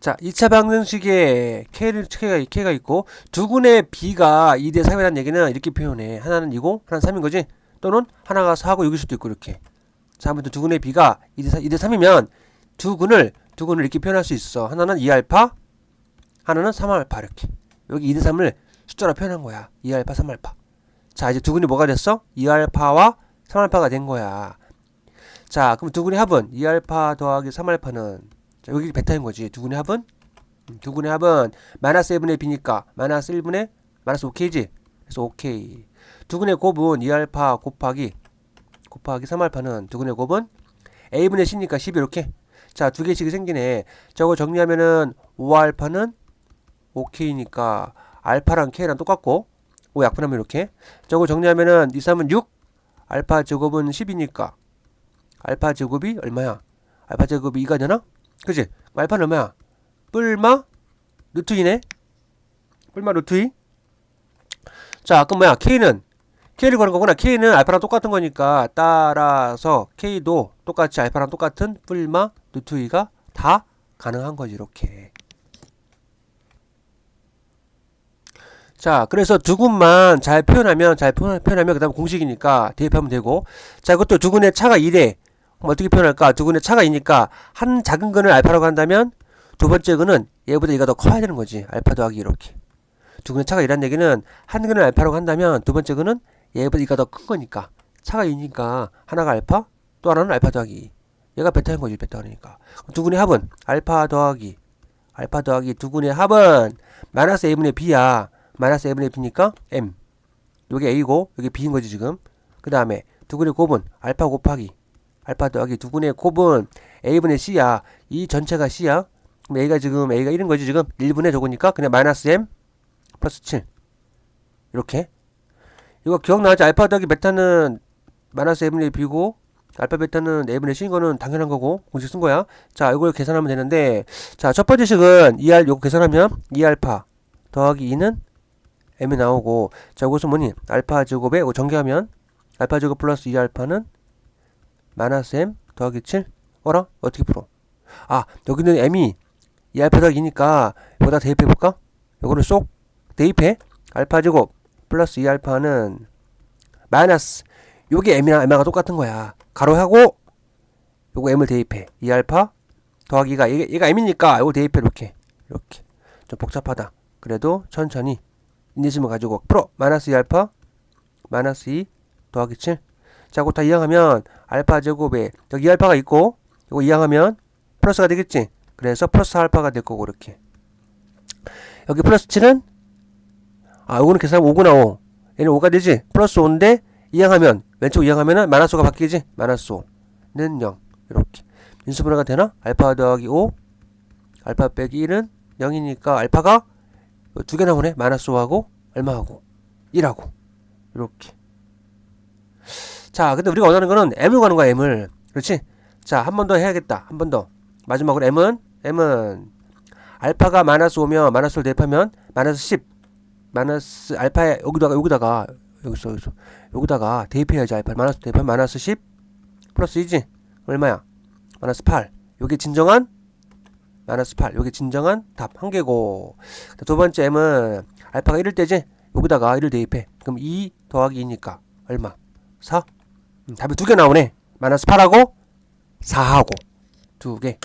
자, 2차 방정식에 K를, K가, K가 있고, 두근의 B가 2대 3이라는 얘기는 이렇게 표현해. 하나는 2고, 하나는 3인 거지? 또는 하나가 4고 6일 수도 있고, 이렇게. 자, 아무튼 두근의 B가 2대 3, 2대 3이면 두근을, 두근을 이렇게 표현할 수 있어. 하나는 2알파, 하나는 3알파, 이렇게. 여기 2대 3을 숫자로 표현한 거야. 2알파, 3알파. 자, 이제 두근이 뭐가 됐어? 2알파와 3알파가 된 거야. 자, 그럼 두근의 합은 2알파 더하기 3알파는 자, 여기 베타인 거지. 두근의 합은 음, 두근의 합은 마이너스 1분의 b니까 마이너스 1분의 마이너스 5k지. 그래서 5k. 두근의 곱은 2알파 곱하기 곱하기 3알파는 두근의 곱은 a분의 c니까 10 이렇게. 자, 두 개씩이 생기네. 저거 정리하면은 5알파는 5k니까 알파랑 k랑 똑같고 5 약분하면 이렇게. 저거 정리하면은 2, 3은 6. 알파 제곱은 10이니까 알파 제곱이 얼마야? 알파 제곱이 2가 되나? 그지? 알파는 얼마야? 뿔마 루트 2네? 뿔마 루트 2? 자, 그럼 뭐야? K는 K를 구하는 거구나. K는 알파랑 똑같은 거니까 따라서 K도 똑같이 알파랑 똑같은 뿔마 루트 2가 다 가능한 거지 이렇게. 자, 그래서 두근만 잘 표현하면 잘 표현- 표현하면 그다음 공식이니까 대입하면 되고. 자, 이것도 두근의 차가 2래. 그럼 어떻게 표현할까? 두 근의 차가 2니까 한 작은 근을 알파라고 한다면 두 번째 근은 얘보다 얘가 더 커야 되는 거지. 알파 더하기 이렇게. 두 근의 차가 2란 얘기는 한 근을 알파라고 한다면 두 번째 근은 얘보다 얘가 더 큰 거니까. 차가 2니까 하나가 알파 또 하나는 알파 더하기 2. 얘가 베타인 거지. 베타니까. 그럼 두 근의 합은 알파 더하기 알파 더하기 두 근의 합은 마이너스 a분의 b야. 마이너스 a분의 b니까 m. 요게 a고 여기 b인 거지 지금. 그 다음에 두 근의 곱은 알파 곱하기 알파 더하기 두 근의 곱은 a분의 c야. 이 전체가 c야. 그럼 a가 지금 a가 1인 거지 지금 1분의 저거니까 그냥 마이너스 m 플러스 7 이렇게 이거 기억나지 알파 더하기 베타는 마이너스 a분의 b고 알파 베타는 a분의 c인 거는 당연한 거고 공식 쓴 거야. 자 이걸 계산하면 되는데 자 첫 번째 식은 2알 요거 계산하면 2알파 더하기 2는 m이 나오고 자 이것은 뭐니 알파 제곱에 전개하면 알파 제곱 플러스 2알파는 마이너스 m 더하기 7 어라? 어떻게 풀어? 아 여기는 m이 2알파 더하기 2니까 여기다 대입해 볼까? 요거를 쏙 대입해. 알파 제곱 플러스 2알파는 마이너스. 요게 m이랑 m가 똑같은 거야. 가로하고 요거 m을 대입해. 2알파 더하기 2가 얘가, 얘가 m이니까 요거 대입해 이렇게. 이렇게. 좀 복잡하다. 그래도 천천히 인내심을 가지고 풀어. 마이너스 2알파 마이너스 2 더하기 7 자, 그거 다 이항하면 알파 제곱에 여기 2알파가 있고 이거 이항하면 플러스가 되겠지. 그래서 플러스 알파가 될 거고 이렇게. 여기 플러스 7은 아, 요거는 계산하면 5구 나오. 얘는 5가 되지. 플러스 5인데 이항하면 왼쪽 이항하면은 마이너스 5가 바뀌지. 마이너스 5는 0. 이렇게. 인수분해가 되나? 알파 더하기 5 알파 빼기 1은 0이니까 알파가 두 개 나오네. 마이너스 5하고 얼마하고 1하고 이렇게. 자, 근데 우리가 원하는 거는 M을 가는 거야, M을. 그렇지? 자, 한 번 더 해야겠다. 한 번 더. 마지막으로 M은, M은, 알파가 마이너스 5면, 마이너스를 대입하면, 마이너스 10. 마이너스, 알파에, 여기다가, 여기다가, 여기서, 여기서, 여기다가 대입해야지, 알파. 마이너스 대입하면 마이너스 10. 플러스 2지? 얼마야? 마이너스 8. 요게 진정한? 마이너스 8. 요게 진정한 답. 한 개고. 두 번째 M은, 알파가 1일 때지? 여기다가 1을 대입해. 그럼 2 더하기 2니까, 얼마? 4? 음, 답이 두 개 나오네. 마이너스 8하고 4하고 두 개.